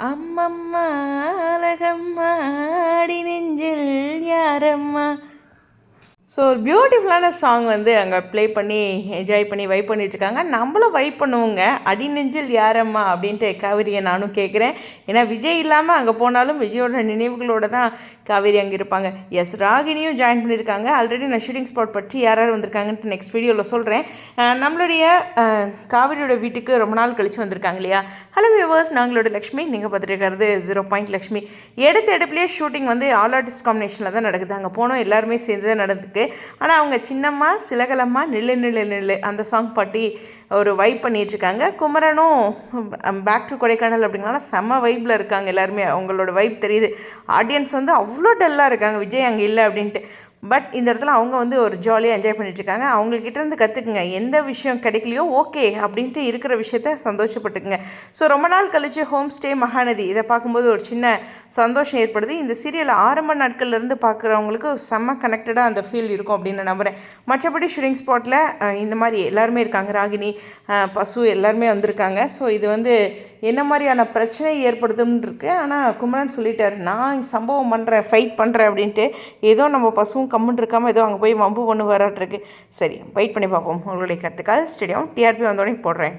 அம்மம்மா அழகம்மா அடி நெஞ்சில் யாரம்மா? ஸோ ஒரு பியூட்டிஃபுல்லான சாங் வந்து அங்கே ப்ளே பண்ணி என்ஜாய் பண்ணி வைப் பண்ணிட்டுருக்காங்க. நம்மளும் வைப் பண்ணுவோங்க. அடி நெஞ்சில் யாரம்மா அப்படின்ட்டு காவிரியை நானும் கேட்குறேன். ஏன்னா விஜய் இல்லாமல் அங்கே போனாலும் விஜயோட நினைவுகளோடு தான் காவேரி அங்கே இருப்பாங்க. எஸ் ராகினியும் ஜாயின் பண்ணியிருக்காங்க. ஆல்ரெடி நான் ஷூட்டிங் ஸ்பாட் பற்றி யார் யார் வந்திருக்காங்கன்ட்டு நெக்ஸ்ட் வீடியோவில் சொல்கிறேன் நம்மளுடைய காவேரியோட வீட்டுக்கு ரொம்ப நாள் கழித்து வந்திருக்காங்க இல்லையா? ஹலோ வியூவர்ஸ் நாங்களோட லக்ஷ்மி. நீங்கள் பார்த்துருக்கிறது ஜீரோ பாயிண்ட் லக்ஷ்மி. எடுத்த எடுப்புலேயே ஷூட்டிங் வந்து ஆல் ஆர்டிஸ்ட் காம்பினேஷனில் தான் நடக்குது. அங்கே போனோம் எல்லாருமே சேர்ந்து தான் நடந்துக்கு ஆனால் அவங்க சின்னம்மா சிலகலம்மா நில்லு நில்லு நில்லு அந்த சாங் பாட்டி ஒரு வைப் பண்ணிகிட்ருக்காங்க குமரனும் um, பேக் டு கொடைக்கானல் அப்படிங்கனால செம்ம வைப்பில் இருக்காங்க எல்லாருமே. அவங்களோட வைப் தெரியுது. ஆடியன்ஸ் வந்து அவ்வளோ டல்லாக இருக்காங்க. விஜய் அங்கே இல்லை அப்படின்ட்டு. பட் இந்த இடத்துல அவங்க வந்து ஒரு ஜாலியாக என்ஜாய் பண்ணிட்டுருக்காங்க. அவங்கக்கிட்ட இருந்து கற்றுக்குங்க எந்த விஷயம் கிடைக்கலையோ ஓகே அப்படின்ட்டு இருக்கிற விஷயத்த சந்தோஷப்பட்டுக்குங்க. ஸோ ரொம்ப நாள் கழிச்சு ஹோம் ஸ்டே மகாநதி இதை பார்க்கும்போது ஒரு சின்ன சந்தோஷம் ஏற்படுது. இந்த சீரியல் ஆரம்ப நாட்கள்லேருந்து பார்க்குறவங்களுக்கு செம்ம கனெக்டடாக அந்த ஃபீல் இருக்கும் அப்படின்னு நான் நம்புகிறேன் மற்றபடி ஷூட்டிங் ஸ்பாட்டில் இந்த மாதிரி எல்லாருமே இருக்காங்க. ராகினி பசு எல்லாருமே வந்திருக்காங்க. ஸோ இது வந்து என்ன மாதிரியான பிரச்சனை ஏற்படுதுன்னு இருக்குது ஆனால் குமரன் சொல்லிட்டார் நான் சம்பவம் பண்ணுறேன் ஃபைட் பண்ணுறேன் அப்படின்ட்டு ஏதோ நம்ம பசுவும் கம்முன்னு இருக்காமல் ஏதோ அங்கே போய் வம்பு ஒன்று வராட்டிருக்கு. சரி வெயிட் பண்ணி பார்ப்போம். உங்களுடைய கருத்துக்கள். ஸ்டேடியம் டிஆர்பி வந்தோடனே போடுறேன்.